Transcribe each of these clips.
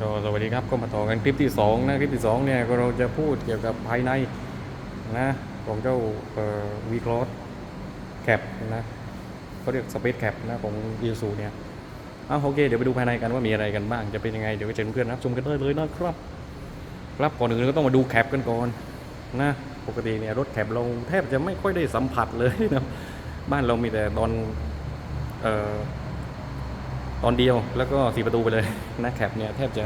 ก็สวัสดีครับก็มาต่อกันคลิปที่สองนะคลิปที่สองเนี่ยก็เราจะพูดเกี่ยวกับภายในนะของเจ้าวีคลอสแคปนะเขาเรียกสเปซแคปนะของยูสูเนี่ยอ้าโอเคเดี๋ยวไปดูภายในกันว่ามีอะไรกันบ้างจะเป็นยังไงเดี๋ยวไปเชิญเพื่อนรับชมกันได้เลยนะครับครับก่อนอื่นก็ต้องมาดูแคปกันก่อนนะปกติเนี่ยรถแคปเราแทบจะไม่ค่อยได้สัมผัสเลยนะบ้านเรามีแต่ตอนเอ่อ ตอนเดียวแล้วก็สี่ประตูไปเลยนะแคปเนี่ยแทบจะ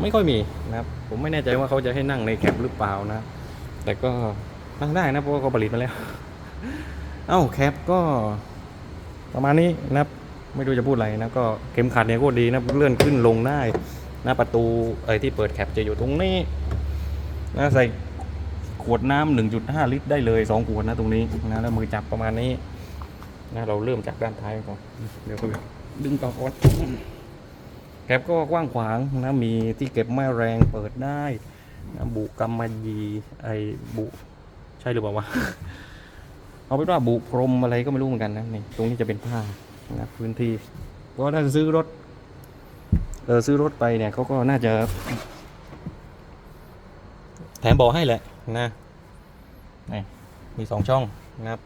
ไม่ค่อยมีนะครับ ผมไม่แน่ใจว่าเขาจะให้นั่งในแคปหรือเปล่านะ แต่ก็นั่งได้นะเพราะว่าเขาผลิตมาแล้ว เอ้าแคปก็ ประมาณนี้นะครับ ไม่รู้จะพูดอะไรนะก็เข็มขัดเนี่ยก็ดีนะเลื่อนขึ้นลงได้นะประตูไอ้ที่เปิดแคปจะอยู่ตรงนี้นะใส่ขวดน้ำ1.5 ลิตรได้เลย 2 ขวดนะตรงนี้นะแล้วมือจับประมาณนี้ นะเราเริ่มจากด้านท้ายก่อนเดี๋ยวก็ดึงต่อก่อนแคปก็กว้างขวางนะมีที่เก็บแม่แรงเปิดได้นะบุกำมะหยีไอบุใช่หรือเปล่าวะเอาเป็นว่าบุพรมอะไรก็ไม่รู้เหมือนกันนะนี่ตรงนี้จะเป็นผ้านะพื้นที่เพราะว่าถ้าซื้อรถเออซื้อรถไปเนี่ยเขาก็น่าจะ แถมเบาะให้แหละนะนี่มีสองช่อง นะครับ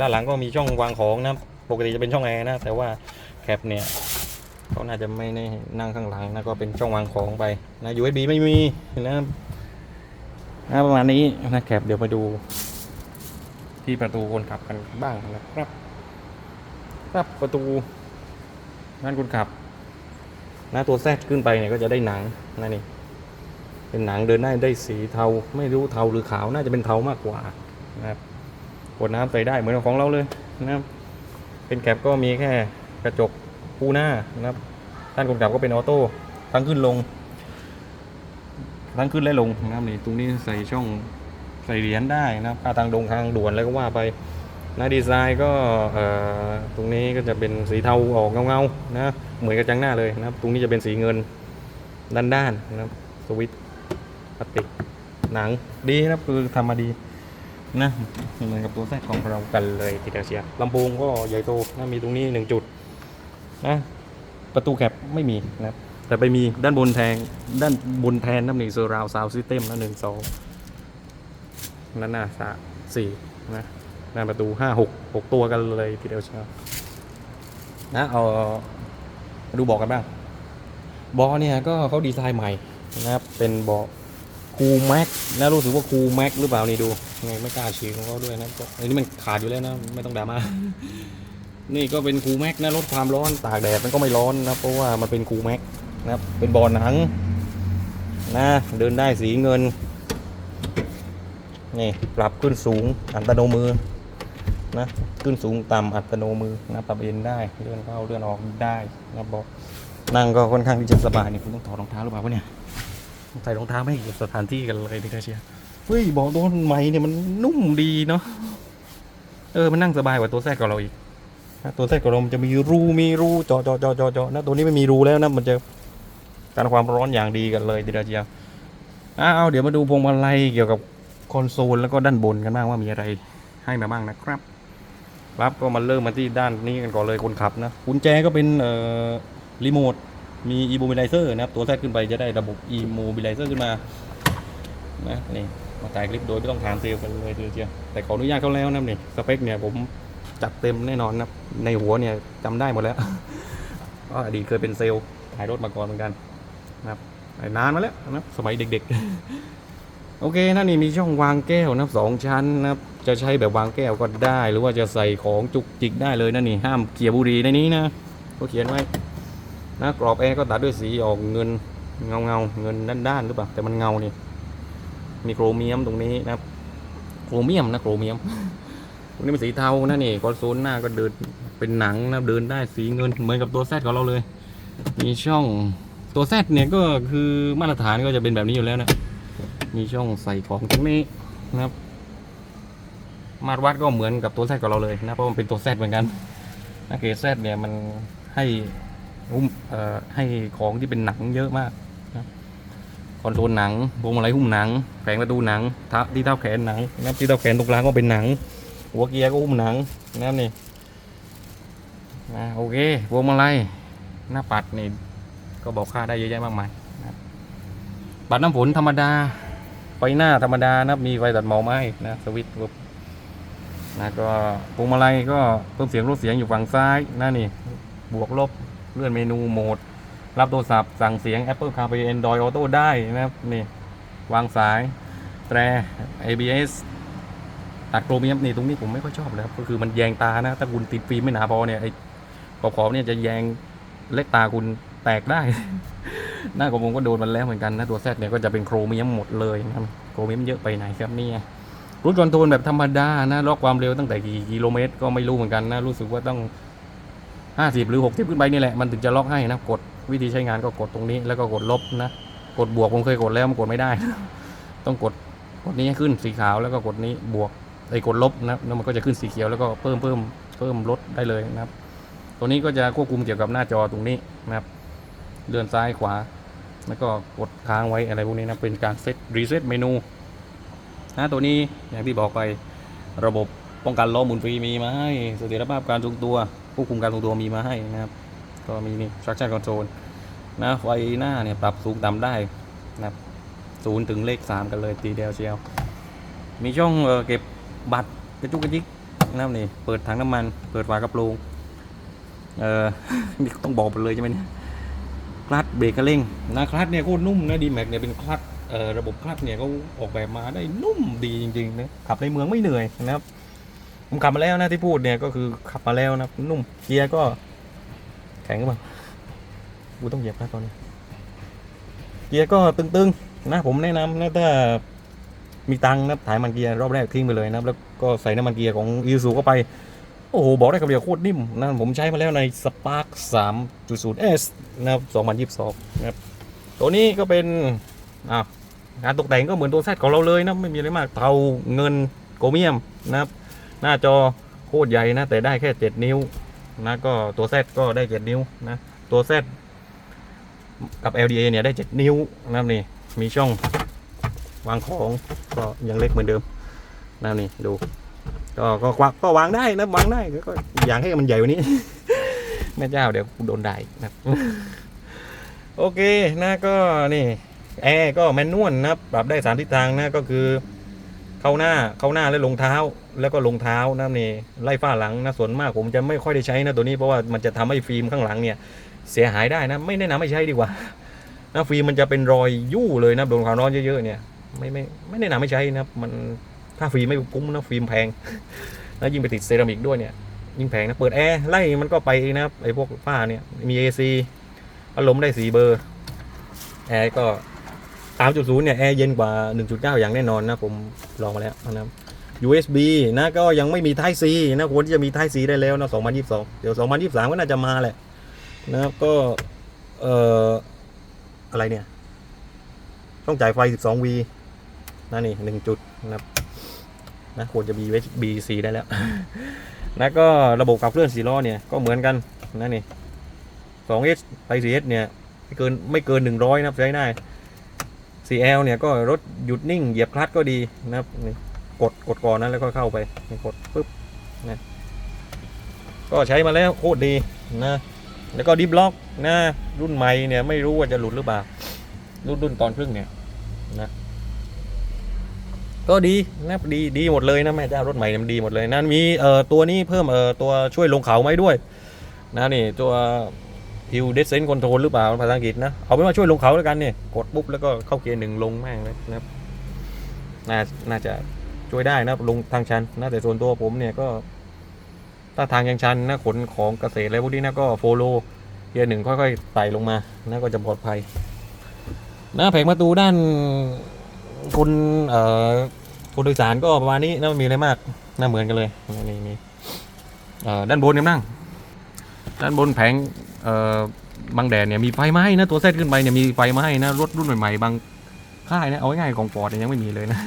ด้านหลังก็มีช่องวางของนะปกติจะเป็นช่องแอร์นะแต่ว่าแคปเนี่ยเขาน่าจะไม่ได้นั่งข้างหลังนะก็เป็นช่องวางของไปนะ USB ไม่มีนะนะประมาณนี้นะแคปเดี๋ยวมาดู ที่ประตูคนขับกันบ้างนะครับ ครับประตูนั่นคนขับนะตัวแซดขึ้นไปเนี่ยก็จะได้หนังนะนี่เป็นหนังเดินได้ได้สีเทาไม่รู้เทาหรือขาวน่าจะเป็นเทามากกว่านะครับ ขวดน้ำใส่ได้เหมือนของเราเลยนะครับ เป็นแคปก็มีแค่กระจกคู่หน้านะครับด้านคนขับก็เป็นออโต้ทั้งขึ้นลง ทั้งขึ้นและลงนะครับนี่ตรงนี้ใส่ช่องใส่เหรียญได้นะครับค่าทางดงทางด่วนแล้วก็ว่าไปนะดีไซน์ก็เอ่อตรงนี้ก็จะเป็นสีเทาออกเงาๆนะเหมือนกับจังหน้าเลยนะครับ ตรงนี้จะเป็นสีเงินด้านๆนะครับสวิตช์พลาสติกหนังดีนะครับคือทำมาดี นะเหมือนกับตัวแทรกของเรากันเลยทีเดียวเชียวลำโพงก็ใหญ่โตนะมีตรงนี้หนึ่งจุดนะประตูแคปไม่มีนะครับแต่ไปมีด้านบนแทงด้านบนแทนน้ำหนึ่งเซร์ราวซาวซิสเต็มนะหนึ่งสองนั่นน่ะสามสี่นะหน้าประตูห้าหกหกตัวกันเลยทีเดียวเชียวนะเอาดูบอกกันบ้างบาะเนี่ยก็เขาดีไซน์ใหม่นะครับเป็นบาะ คูแม็กนะรู้สึกว่าคูแม็กหรือเปล่านี่ดูไงไม่กล้าฉีกของเขาด้วยนะก็อันนี้มันขาดอยู่แล้วนะไม่ต้องดราม่านี่ก็เป็นคูแม็กนะลดความร้อนตากแดดมันก็ไม่ร้อนนะเพราะว่ามันเป็นคูแม็กนะครับเป็นบอลหนังนะเดินได้สีเงินนี่ปรับขึ้นสูงอัตโนมือนะขึ้นสูงต่ำอัตโนมือนะปรับเอ็นได้เลื่อนเข้าเลื่อนออกได้นะบอกนั่งก็ค่อนข้างที่จะสบายนี่คุณต้องถอดรองเท้าหรือเปล่าวะเนี่ย ใส่รองเท้าไม่ให้เก็บสถานที่กันเลยดิค่ะเชียเฮ้ยบอกตัวใหม่เนี่ยมันนุ่มดีเนาะเออมันนั่งสบายกว่าตัวแทรกของเราอีกตัวแทรกของเรามันจะมีรูมีรูเจาะเจาะเจาะเจาะเจาะนะตัวนี้ไม่มีรูแล้วนะมันจะการความร้อนอย่างดีกันเลยดิค่ะเชียอ้าวเดี๋ยวมาดูพวงมาลัยเกี่ยวกับคอนโซลแล้วก็ด้านบนกันบ้างว่ามีอะไรให้มาบ้างนะครับครับก็มาเริ่มมาที่ด้านนี้กันก่อนเลยคนขับนะกุญแจก็เป็นเอ่อรีโมท มี e-mobilizer นะครับ ตัวแทรกขึ้นไปจะได้ระบบ e-mobilizer ขึ้นมานะนี่มาถ่ายคลิปโดยไม่ต้องถามเซลกันเลยเดียวแต่ขออนุญาตเขาแล้วนะนี่สเปคเนี่ยผมจัดเต็มแน่นอนนะในหัวเนี่ยจำได้หมดแล้วก็อดีตเคยเป็นเซลล์ขายรถมาก่อนเหมือนกันนะครับนานมาแล้วนะสมัยเด็กๆ โอเคนะนี่มีช่องวางแก้วนะครับสองชั้นนะครับจะใช้แบบวางแก้วก็ได้ หรือว่าจะใส่ของจุกจิกได้เลยนะนี่ห้ามเกียร์บุหรี่ในนี้นะเขาเขียนไว้ นะกรอบแอร์ก็ตัดด้วยสีออกเงินเงาเงาเงินด้านๆหรือเปล่าแต่มันเงาเนี่ยมีโครเมียมตรงนี้นะครับโครเมียมนะโครเมียมตรงนี้เป็นสีเทานะนี่คอนโซลหน้าก็เดินเป็นหนังนะเดินได้สีเงินเหมือนกับตัวแซดของเราเลย มีช่องตัวแซดเนี่ยก็คือมาตรฐานก็จะเป็นแบบนี้อยู่แล้วนะมีช่องใส่ของตรงนี้นะครับ มาตรวัดก็เหมือนกับตัวแซดของเราเลยนะเพราะมันเป็นตัวแซดเหมือนกันนะเกรดแซดเนี่ยมันให้ หุ้มให้ของที่เป็นหนังเยอะมากนะคอนโซลหนังพวงมาลัยหุ้มหนังแผงประตูหนังทับที่เท้าแขนหนังนะครับที่เท้าแขนตรงกลางก็เป็นหนัง หัวเกียร์ก็หุ้มหนังนะครับนี่นะโอเคพวงมาลัยหน้าปัดนี่ก็บอกค่าได้เยอะแยะมากมายนะบัตรน้ำฝนธรรมดาไฟหน้าธรรมดานะมีไฟตัดหมอกมาให้นะสวิตช์ปุ๊บนะก็พวงมาลัยก็เพิ่มเสียงลดเสียงอยู่ฝั่งซ้ายนะนี่บวกลบ ลื่อนเมนูโหมด รับโทรศัพท์สั่งเสียง Apple CarPlay Android Auto ได้นะครับนี่วางสาย แตร ABS ตัดโครเมียมนี่ตรงนี้ผมไม่ค่อยชอบเลยครับก็คือมันแยงตานะ ถ้าคุณติดฟิล์มไม่หนาพอเนี่ยไอ้ขอบๆเนี่ยจะแยงเล็กตาคุณแตกได้ หน้าของผมก็โดนมันแล้วเหมือนกันนะ ตัวแซดเนี่ยก็จะเป็นโครเมียมหมดเลยนะครับโครเมียมเยอะไปไหนครับนี่รุ่นคอนโทรลแบบธรรมดานะล็อกความเร็วตั้งแต่กี่กิโลเมตรก็ไม่รู้เหมือนกันนะรู้สึกว่าต้อง 50 หรือ 60 ขึ้นไปนี่แหละมันถึงจะล็อกให้นะกดวิธีใช้งานก็กดตรงนี้แล้วก็กดลบนะ กดบวกผมเคยกดแล้วมันกดไม่ได้ ต้องกดกดนี้ให้ขึ้นสีขาวแล้วก็กดนี้บวกไอ้กดลบนะแล้วมันก็จะขึ้นสีเขียวแล้วก็เพิ่มเพิ่มเพิ่มลดได้เลยนะครับ ตัวนี้ก็จะควบคุมเกี่ยวกับหน้าจอตรงนี้นะครับเลื่อนซ้ายขวา แล้วก็กดค้างไว้อะไรพวกนี้นะเป็นการเซตรีเซ็ตเมนูนะตัวนี้อย่างที่บอกไประบบป้องกันล้อหมุนฟรีมีมาให้เสถียรภาพการทรงตัว ควบคุมการทรงตัวมีมาให้นะครับ ก็มีนี่ traction control นะไฟหน้าเนี่ยปรับสูงต่ำได้นะครับศูนย์ถึงเลขสามกันเลยตีเดียวเชียว มีช่องเอเก็บบัตรกระจุกกระจิกนะครับนี่เปิดถังน้ำมัน เปิดฝากระโปรงเอ่อนี่ต้องบอกไปเลยใช่ไหมเนี่ยคลัตช์เบรกกระเร่งนะคลัตช์เนี่ยโคตรนุ่มนะดีแม็กเนี่ยเป็นคลัตช์เอ่อระบบคลัตช์เนี่ยเขาออกแบบมาได้นุ่มดีจริงๆนะขับในเมืองไม่เหนื่อยนะครับ ผมขับมาแล้วนะที่พูดเนี่ยก็คือขับมาแล้วนะนุ่มเกียร์ก็แข็งหรือเปล่ากูต้องเหยียบนะตอนนี้เกียร์ก็ตึงๆนะผมแนะนำนะถ้ามีตังค์นะถ่ายมันเกียร์รอบแรกทิ้งไปเลยนะแล้วก็ใส่น้ำมันเกียร์ของอีซูเข้าไป โอ้โห บอกได้คำเดียวโคตรนิ่มนะผมใช้มาแล้วใน Spark 3.0S นะครับ2022นะครับตัวนี้ก็เป็นอะงานตกแต่งก็เหมือนตัวแซดของเราเลยนะไม่มีอะไรมากเทาเงินโกเมียมนะครับ หน้าจอโคตรใหญ่นะแต่ได้แค่ 7 นิ้วนะก็ตัว Z ก็ได้ 7 นิ้วนะตัว Z กับ LDA เนี่ยได้ 7 นิ้วนะนี่มีช่องวางของก็ยังเล็กเหมือนเดิมนะนี่ดูก็ก็ก็ก็วางได้นะวางได้ก็อยากให้มันใหญ่กว่านี้ แม่เจ้าเดี๋ยวโดนได่าอีกนะโอเคนะก็นี่แอร์ก็แมนนวลนะปรับได้สามทิศทางนะก็คือ เข้าหน้าเข้าหน้าแล้วลงเท้า แล้วก็ลงเท้านะนี่ไล่ฝ้าหลังนะส่วนมากผมจะไม่ค่อยได้ใช้นะตัวนี้เพราะว่ามันจะทำให้ฟิล์มข้างหลังเนี่ยเสียหายได้นะไม่แนะนำให้ใช้ดีกว่านะฟิล์มมันจะเป็นรอยยู่เลยนะโดนความร้อนเยอะๆเนี่ยไม่ไม่ไม่แนะนำให้ใช้นะมันค่าฟิล์มไม่คุ้มนะฟิล์มแพงแล้วยิ่งไปติดเซรามิกด้วยเนี่ยยิ่งแพงนะเปิดแอร์ไล่มันก็ไปนะไอ้พวกฝ้าเนี่ยมี AC พัดลมได้สีเบอร์แอร์ก็3.0เนี่ยแอร์เย็นกว่า 1.9 อย่างแน่นอนนะผมลองมาแล้วนะครับ USB นะก็ยังไม่มี Type C นะควรที่จะมี Type C ได้แล้วนะ2022 เดี๋ยว 2023 ก็น่าจะมาแหละนะครับก็เอ่ออะไรเนี่ย ต้องจ่ายไฟ 12V นะนี่1จุดนะครับนะควรจะมี USB C ได้แล้ว นะก็ระบบขับเคลื่อน4ล้อเนี่ยก็เหมือนกันนะนี่ 2S ไป 4S เนี่ยไม่เกินไม่เกิน 100 นะครับใช้ได้ CL เนี่ยก็รถหยุดนิ่งเหยียบคลัตช์ก็ดีนะครับ กดกดก่อนนะแล้วก็เข้าไปกดปุ๊บนะก็ใช้มาแล้วโคตรดีนะแล้วก็ดิบล็อกนะรุ่นใหม่เนี่ยไม่รู้ว่าจะหลุดหรือเปล่ารุ่นรุ่นตอนครึ่งเนี่ยนะก็ดีนะดีดีหมดเลยนะแม่เจ้ารถใหม่เนี่ยมันดีหมดเลยนะมีเอ่อตัวนี้เพิ่มเอ่อตัวช่วยลงเขาไหมด้วยนะนี่ตัวฮิวเดสเซนคอนโทรลหรือเปล่าภาษาอังกฤษนะเอาเป็นว่าช่วยลงเขาแล้วกันเนี่ยกดปุ๊บแล้วก็เข้าเกียร์หนึ่งลงแม่งเลยนะครับน่าน่าจะ ช่วยได้นะลงทางชันนะแต่ส่วนตัวผมเนี่ยก็ ถ้าทางยังชันนะขนของเกษตรอะไรพวกนี้นะก็โฟโลเกียร์หนึ่งค่อยๆไต่ลงมานะก็จะปลอดภัยนะแผงประตูด้านคนเอ่อคนโดยสารก็ประมาณนี้นะม่มีอะไรมากน่าเหมือนกันเลยนี่นี่เอ่อด้านบนกันบ้งด้านบนแผงเอ่อบังแดดเนี่ยมีไฟไหม้นะตัวเซตขึ้นไปเนี่ยมีไฟไหม้นะรถรุ่นใหม่ๆบางค่ายนะเอาง่ายๆของฟอร์ดยังไม่มีเลยนะ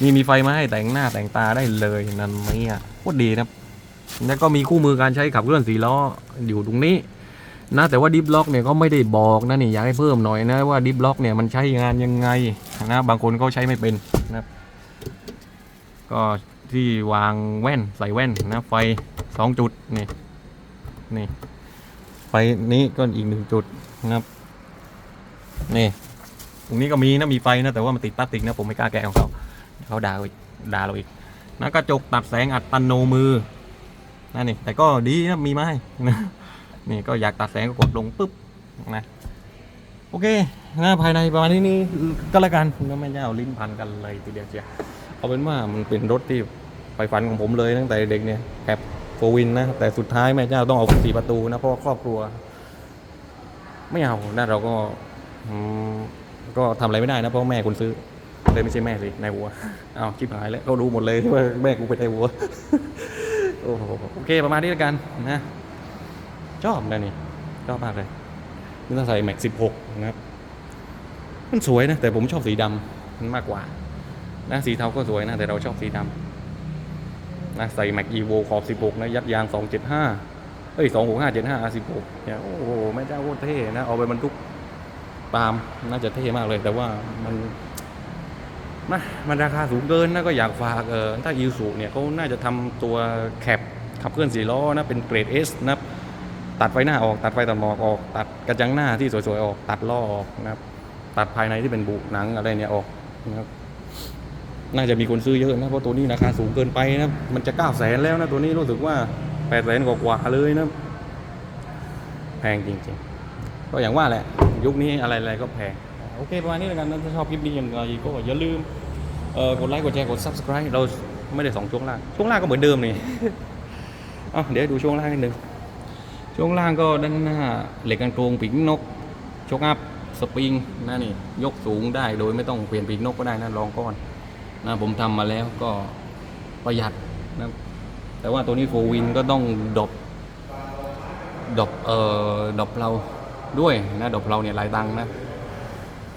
มีมีไฟไหม้แต่งหน้าแต่งตาได้เลยนั่นไหมอะโคตรดีนะแล้วก็มีคู่มือการใช้ขับเคลื่อนสีล้ออยู่ตรงนี้นะแต่ว่าดิฟล็อกเนี่ยก็ไม่ได้บอกนะนี่อยากให้เพิ่มหน่อยนะว่าดิฟล็อกเนี่ยมันใช้งานยังไงนะบางคนเขาใช้ไม่เป็นนะครับก็ที่วางแว่นใส่แว่นนะไฟสองจุดนี่นี่ไฟนี้ก็อีกหนึ่งจุดนะครับนี่ตรงนี้ก็มีนะมีไฟนะแต่ว่ามันติดพลาสติกนะผมไม่กล้าแกะของเขา เขาด่าเราอีกด่าเราอีกนะกระจกตัดแสงอัตโนมือนั่นนี่แต่ก็ดีนะมีมาให้นะนี่ก็อยากตัดแสงก็กดลงปุ๊บนะโอเคนะภายในประมาณนี้นี่ก็แล้วกันก็ไม่ได้เอาลิ้นพันกันเลยทีเดียวเชียวเอาเป็นว่ามันเป็นรถที่ไฟฝันของผมเลยตั้งแต่เด็กเนี่ยแคบโฟวินนะแต่สุดท้ายแม่เจ้าต้องเอาสี่ประตูนะเพราะครอบครัว ไม่เอานะเราก็ก็ทำอะไรไม่ได้นะเพราะแม่คุณซื้อ เลยไม่ใช่แม่สินายวัวเอาชิบหายแล้วก็รู้หมดเลยว่าแม่กูเป็นนายวัวโอ้โหโอเคประมาณนี้แล้วกันนะชอบนะนี่ชอบมากเลยนี่ต้องใส่แม็กสิบหกนะครับ มันสวยนะ แต่ผมชอบสีดำมันมากกว่านะสีเทาก็สวยนะ แต่เราชอบสีดำนะใส่แม็กอีโวขอบสิบหกนะ ยัดยางสองเจ็ดห้าเอ้ยสองหกห้าเจ็ดห้าอาสิบหกเนี่ยโอ้โหแม่เจ้าโคตรเท่นะ เอาไปบรรทุกปาล์มน่าจะเท่มากเลย แต่ว่ามัน นะมันราคาสูงเกินนะก็อยากฝากเออถ้าอีสูเนี่ยเขาน่าจะทำตัวแคปขับเคลื่อนสี่ล้อนะเป็นเกรด S นะตัดไฟหน้าออกตัดไฟตัดหมอกออก ตัดกระจังหน้าที่สวยๆออกตัดล้อออกนะครับตัดภายในที่เป็นบุหนังอะไรเนี่ยออกนะครับน่าจะมีคนซื้อเยอะนะเพราะตัวนี้ราคาสูงเกินไปนะมันจะเก้าแสนแล้วนะตัวนี้รู้สึกว่าแปดแสนกว่าเลยนะแพงจริงๆ ก็อย่างว่าแหละ ยุคนี้อะไรๆก็แพง โอเค ประมาณนี้แล้วกันนะถ้าชอบคลิปนี้ยังไงก็อย่าลืมเอ่อกดไลค์กดแชร์กด subscribe เราไม่ได้สองช่วงล่าง ช่วงล่างก็เหมือนเดิมนี่เอ้าเดี๋ยวดูช่วงล่างนิดนึงช่วงล่างก็ด้านหน้าเหล็กกันโครงปีกนกชกอัพสปริงนะนี่ยกสูงได้โดยไม่ต้องเปลี่ยนปีกนกก็ได้นะรองก้อนนะผมทำมาแล้วก็ประหยัดนะแต่ว่าตัวนี้โฟวินก็ต้องดรอปดรอปเอ่อดรอปเราด้วยนะดรอปเราเนี่ยหลายตังค์นะ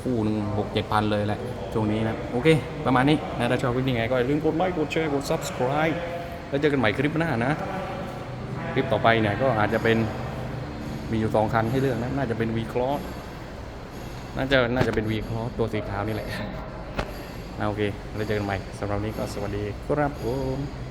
คู่หนึ่งหกเจ็ดพันเลยแหละช่วงนี้นะโอเค ประมาณนี้นะถ้าชอบคลิปนี้ไงก็อย่าลืมกดไลค์กดแชร์กด subscribe แล้วเจอกันใหม่คลิปหน้านะ คลิปต่อไปเนี่ยก็อาจจะเป็นมีอยู่สองคันให้เลือกนะน่าจะเป็น V Cross น่าจะน่าจะเป็น V Cross ตัวสีขาวนี่แหละโอเคแล้วเจอกันใหม่สำหรับนนี้ก็สวัสดีครับผม